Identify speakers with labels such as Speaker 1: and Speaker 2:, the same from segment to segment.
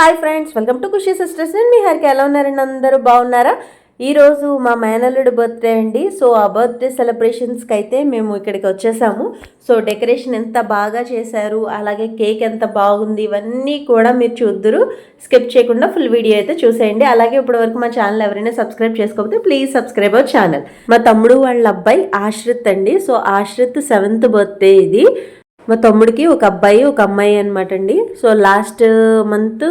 Speaker 1: Hi friends welcome to Khushi sisters and మీ హరికి ఎలా ఉన్నారండి? అందరూ బాగున్నారా? ఈరోజు మా మేనల్లుడు బర్త్డే అండి. సో ఆ బర్త్డే సెలబ్రేషన్స్కి అయితే మేము ఇక్కడికి వచ్చేసాము. సో డెకరేషన్ ఎంత బాగా చేశారు అలాగే కేక్ ఎంత బాగుంది ఇవన్నీ కూడా మీరు చూద్దరు. స్కిప్ చేయకుండా ఫుల్ వీడియో అయితే చూసేయండి. అలాగే ఇప్పటి వరకు మా ఛానల్ ఎవరైనా సబ్స్క్రైబ్ చేసుకోకపోతే ప్లీజ్ సబ్స్క్రైబ్ అవర్ ఛానల్ మా తమ్ముడు వాళ్ళ అబ్బాయి ఆశ్రిత్ అండి. సో ఆశ్రిత్ సెవెంత్ బర్త్డే ఇది. మా తమ్ముడికి ఒక అబ్బాయి ఒక అమ్మాయి అనమాట అండి. సో లాస్ట్ మంత్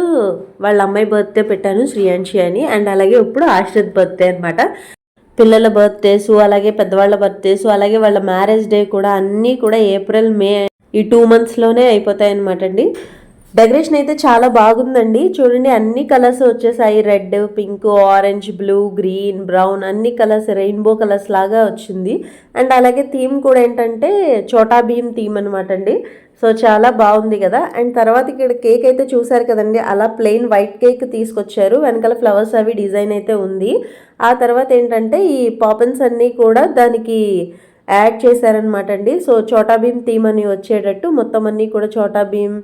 Speaker 1: వాళ్ళ అమ్మాయి బర్త్డే పెట్టాను శ్రీయాంశి అని. అండ్ అలాగే ఇప్పుడు ఆశ్రిత్ బర్త్డే అనమాట పిల్లల బర్త్డేస్ అలాగే పెద్దవాళ్ళ బర్త్డేస్ అలాగే వాళ్ళ మ్యారేజ్ డే కూడా అన్నీ కూడా ఏప్రిల్ మే ఈ టూ మంత్స్లోనే అయిపోతాయి అనమాట అండి. డెకరేషన్ అయితే చాలా బాగుందండి. చూడండి అన్ని కలర్స్ వచ్చేసాయి. Red pink orange blue green brown అన్ని కలర్స్ రెయిన్బో కలర్స్ లాగా వచ్చింది. అండ్ అలాగే థీమ్ కూడా ఏంటంటే చోటా భీమ్ థీమ్ అనమాట అండి. సో చాలా బాగుంది కదా. అండ్ తర్వాత ఇక్కడ కేక్ అయితే చూసారు కదండి. అలా ప్లెయిన్ వైట్ కేక్ తీసుకొచ్చారు. వెనకాల ఫ్లవర్స్ అవి డిజైన్ అయితే ఉంది. ఆ తర్వాత ఏంటంటే ఈ పాపన్స్ అన్నీ కూడా దానికి యాడ్ చేశారనమాట అండి. సో చోటా భీమ్ థీమ్ అని వచ్చేటట్టు మొత్తం అన్నీ కూడా చోటా భీమ్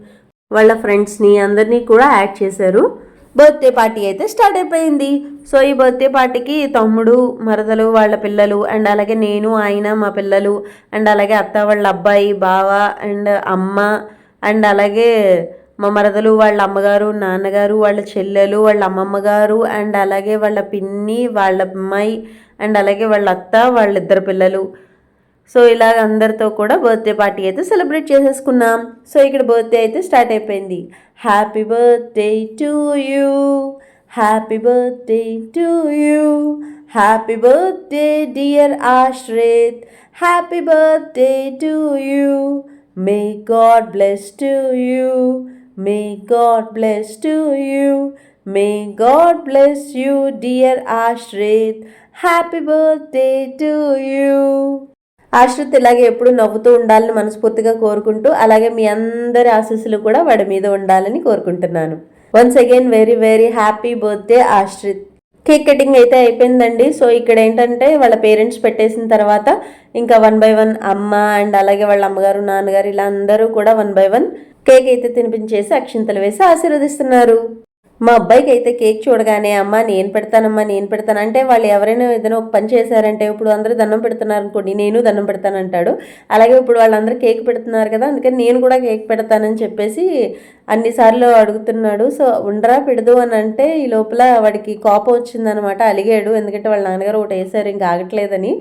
Speaker 1: వాళ్ళ ఫ్రెండ్స్ని అందరినీ కూడా యాడ్ చేశారు. బర్త్డే పార్టీ అయితే స్టార్ట్ అయిపోయింది. సో ఈ బర్త్డే పార్టీకి తమ్ముడు మరదలు వాళ్ళ పిల్లలు అండ్ అలాగే నేను ఆయన మా పిల్లలు అండ్ అలాగే అత్త వాళ్ళ అబ్బాయి బావ అండ్ అమ్మ అండ్ అలాగే మా మరదలు వాళ్ళ అమ్మగారు నాన్నగారు వాళ్ళ చెల్లెలు వాళ్ళ అమ్మమ్మ గారు అండ్ అలాగే వాళ్ళ పిన్ని వాళ్ళ అమ్మాయి అండ్ అలాగే వాళ్ళ అత్త వాళ్ళిద్దరు పిల్లలు. సో ఇలాగ అందరితో కూడా బర్త్డే పార్టీ అయితే సెలబ్రేట్ చేసేసుకున్నాం. సో ఇక్కడ బర్త్డే అయితే స్టార్ట్ అయిపోయింది. Happy birthday to you happy birthday to you happy birthday dear Ashrith happy birthday to you may God bless to you may God bless to you may God bless you dear Ashrith happy birthday to you Ashrith ఇలాగే ఎప్పుడు నవ్వుతూ ఉండాలని మనస్ఫూర్తిగా కోరుకుంటూ అలాగే మీ అందరి ఆశీస్సులు కూడా వాడి మీద ఉండాలని కోరుకుంటున్నాను. Once again very very happy birthday Ashrith. Cake cutting అయితే అయిపోయిందండి. సో ఇక్కడ ఏంటంటే వాళ్ళ పేరెంట్స్ పెట్టేసిన తర్వాత ఇంకా వన్ బై వన్ అమ్మ అండ్ అలాగే వాళ్ళ అమ్మగారు నాన్నగారు ఇలా అందరూ కూడా వన్ బై వన్ కేక్ అయితే తినిపించేసి అక్షింతలు వేసి ఆశీర్వదిస్తున్నారు. మా అబ్బాయికి అయితే కేక్ చూడగానే అమ్మ నేను పెడతానమ్మా నేను పెడతాను. అంటే వాళ్ళు ఎవరైనా ఏదైనా ఒక పని చేశారంటే ఇప్పుడు అందరూ దండం పెడుతున్నారు అనుకోండి నేను దండం పెడతాను అంటాడు. అలాగే ఇప్పుడు వాళ్ళందరూ కేక్ పెడుతున్నారు కదా అందుకని నేను కూడా కేక్ పెడతానని చెప్పేసి అన్నిసార్లు అడుగుతున్నాడు. సో ఉండరా పెడదు అని అంటే ఈ లోపల వాడికి కోపం వచ్చిందనమాట. అలిగాడు. ఎందుకంటే వాళ్ళ నాన్నగారు ఒకటి వేసారు ఇంకా ఆగట్లేదని.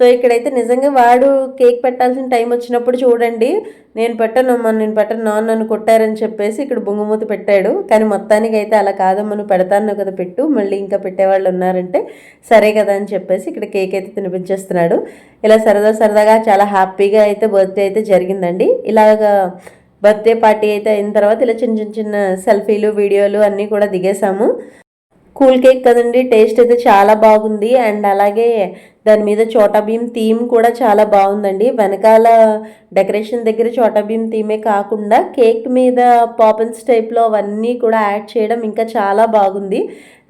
Speaker 1: సో ఇక్కడైతే నిజంగా వాడు కేక్ పెట్టాల్సిన టైం వచ్చినప్పుడు చూడండి నేను పెట్టను అమ్మా నేను పెట్టను నాన్న నన్ను కొట్టారని చెప్పేసి ఇక్కడ బొంగుమూత పెట్టాడు. కానీ మొత్తానికి అయితే అలా కాదమ్మా నువ్వు పెడతాను కదా పెట్టు మళ్ళీ ఇంకా పెట్టేవాళ్ళు ఉన్నారంటే సరే కదా అని చెప్పేసి ఇక్కడ కేక్ అయితే తినిపించేస్తున్నాడు. ఇలా సరదా సరదాగా చాలా హ్యాపీగా అయితే బర్త్డే అయితే జరిగిందండి. ఇలాగా బర్త్డే పార్టీ అయితే అయిన తర్వాత ఇలా చిన్న చిన్న చిన్న సెల్ఫీలు వీడియోలు అన్నీ కూడా దిగేసాము కూల్ కేక్ కదండి టేస్ట్ అయితే చాలా బాగుంది. అండ్ అలాగే దాని మీద చోటా భీమ్ థీమ్ కూడా చాలా బాగుందండి. వెనకాల డెకరేషన్ దగ్గర చోటా భీమ్ థీమే కాకుండా కేక్ మీద పాపన్స్ టైప్లో అవన్నీ కూడా యాడ్ చేయడం ఇంకా చాలా బాగుంది.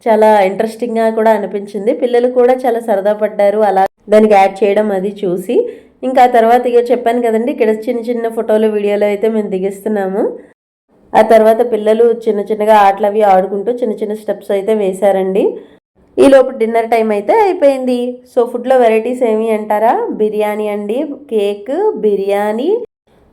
Speaker 1: చాలా ఇంట్రెస్టింగ్గా కూడా అనిపించింది. పిల్లలు కూడా చాలా సరదా పడ్డారు. అలా దానికి యాడ్ చేయడం అది చూసి. ఇంకా తర్వాత ఇక చెప్పాను కదండి ఇక్కడ చిన్న చిన్న ఫోటోలు వీడియోలు అయితే మేము దిగిస్తున్నాము. ఆ తర్వాత పిల్లలు చిన్న చిన్నగా ఆటలు అవి ఆడుకుంటూ చిన్న చిన్న స్టెప్స్ అయితే వేశారండి. ఈ లోపు డిన్నర్ టైం అయితే అయిపోయింది. సో ఫుడ్లో వెరైటీస్ ఏమి అంటారా? బిర్యానీ అండి కేక్ బిర్యానీ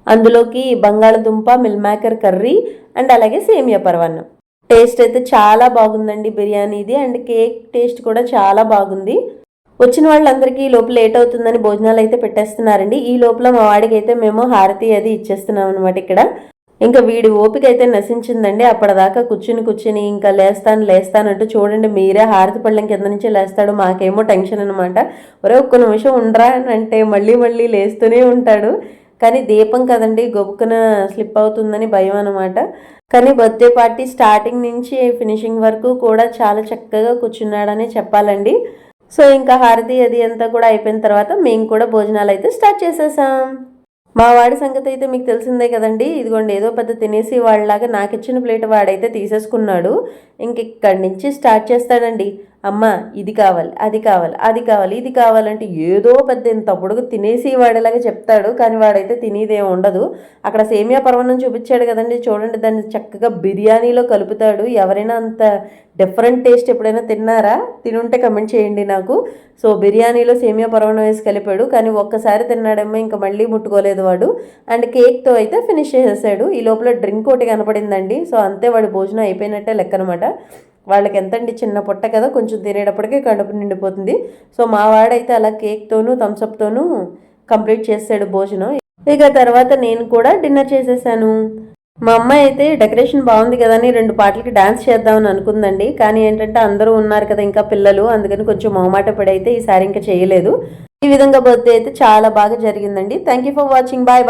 Speaker 1: అందులోకి బంగాళదుంప మిల్ మేకర్ కర్రీ అండ్ అలాగే సేమియా పరవాన్నం టేస్ట్ అయితే చాలా బాగుందండి బిర్యానీది అండ్ కేక్ టేస్ట్ కూడా చాలా బాగుంది. వచ్చిన వాళ్ళందరికీ ఈ లోపల లేట్ అవుతుందని భోజనాలు అయితే పెట్టేస్తున్నారండి. ఈ లోపల మా వాడికి అయితే మేము హారతి అది ఇచ్చేస్తున్నాం అనమాట ఇక్కడ. ఇంకా వీడి ఓపిక అయితే నశించిందండి. అప్పటిదాకా కూర్చుని కూర్చుని ఇంకా లేస్తాను లేస్తానంటూ చూడండి మీరే హారతి పళ్ళం కింద నుంచి లేస్తాడు మాకేమో టెన్షన్ అనమాట ఒరే ఒక్క నిమిషం ఉండరా అని అంటే మళ్ళీ మళ్ళీ లేస్తూనే ఉంటాడు. కానీ దీపం కదండి గొప్పకున స్లిప్ అవుతుందని భయం అనమాట కానీ బర్త్డే పార్టీ స్టార్టింగ్ నుంచి ఫినిషింగ్ వరకు కూడా చాలా చక్కగా కూర్చున్నాడని చెప్పాలండి. సో ఇంకా హారతి అది అంతా కూడా అయిపోయిన తర్వాత మేము కూడా భోజనాలు అయితే స్టార్ట్ చేసేసాం. మా వాడి సంగతి అయితే మీకు తెలిసిందే కదండి. ఇదిగోండి ఏదో పెద్ద తినేసి వాళ్ళలాగా నాకు ఇచ్చిన ప్లేట్ వాడైతే తీసేసుకున్నాడు. ఇంక ఇక్కడి నుంచి స్టార్ట్ చేస్తాడండి. అమ్మ ఇది కావాలి అది కావాలి అది కావాలి ఇది కావాలంటే ఏదో పెద్ద ఇంత పొడుగు తినేసి వాడేలాగా చెప్తాడు కానీ వాడైతే తినేదే ఉండదు. అక్కడ సేమియా పర్వణం చూపించాడు కదండి చూడండి దాన్ని చక్కగా బిర్యానీలో కలుపుతాడు. ఎవరైనా అంత డిఫరెంట్ టేస్ట్ ఎప్పుడైనా తిన్నారా? తినుంటే కమెంట్ చేయండి నాకు. సో బిర్యానీలో సేమియా పరవణం వేసి కలిపాడు కానీ ఒక్కసారి తిన్నాడేమో ఇంకా మళ్ళీ ముట్టుకోలేదు వాడు. అండ్ కేక్తో అయితే ఫినిష్ చేసేసాడు. ఈ లోపల డ్రింక్ ఒకటి కనపడిందండి సో అంతే వాడి భోజనం అయిపోయినట్టే లెక్క అనమాట వాళ్ళకి ఎంతండి చిన్న పొట్ట కదా కొంచెం తినేటప్పటికే కడుపు నిండిపోతుంది. సో మా వాడైతే అలా కేక్తోనూ థమ్స్అప్తోనూ కంప్లీట్ చేసాడు భోజనం. ఇక తర్వాత నేను కూడా డిన్నర్ చేసేసాను. మా అమ్మాయి అయితే డెకరేషన్ బాగుంది కదా అని రెండు పాటలకి డాన్స్ చేద్దామని అనుకుందండి. కానీ ఏంటంటే అందరూ ఉన్నారు కదా ఇంకా పిల్లలు అందుకని కొంచెం మొహమాట పడైతే ఈసారి ఇంకా చేయలేదు. ఈ విధంగా బర్త్డే అయితే చాలా బాగా జరిగిందండి. Thank you for watching bye bye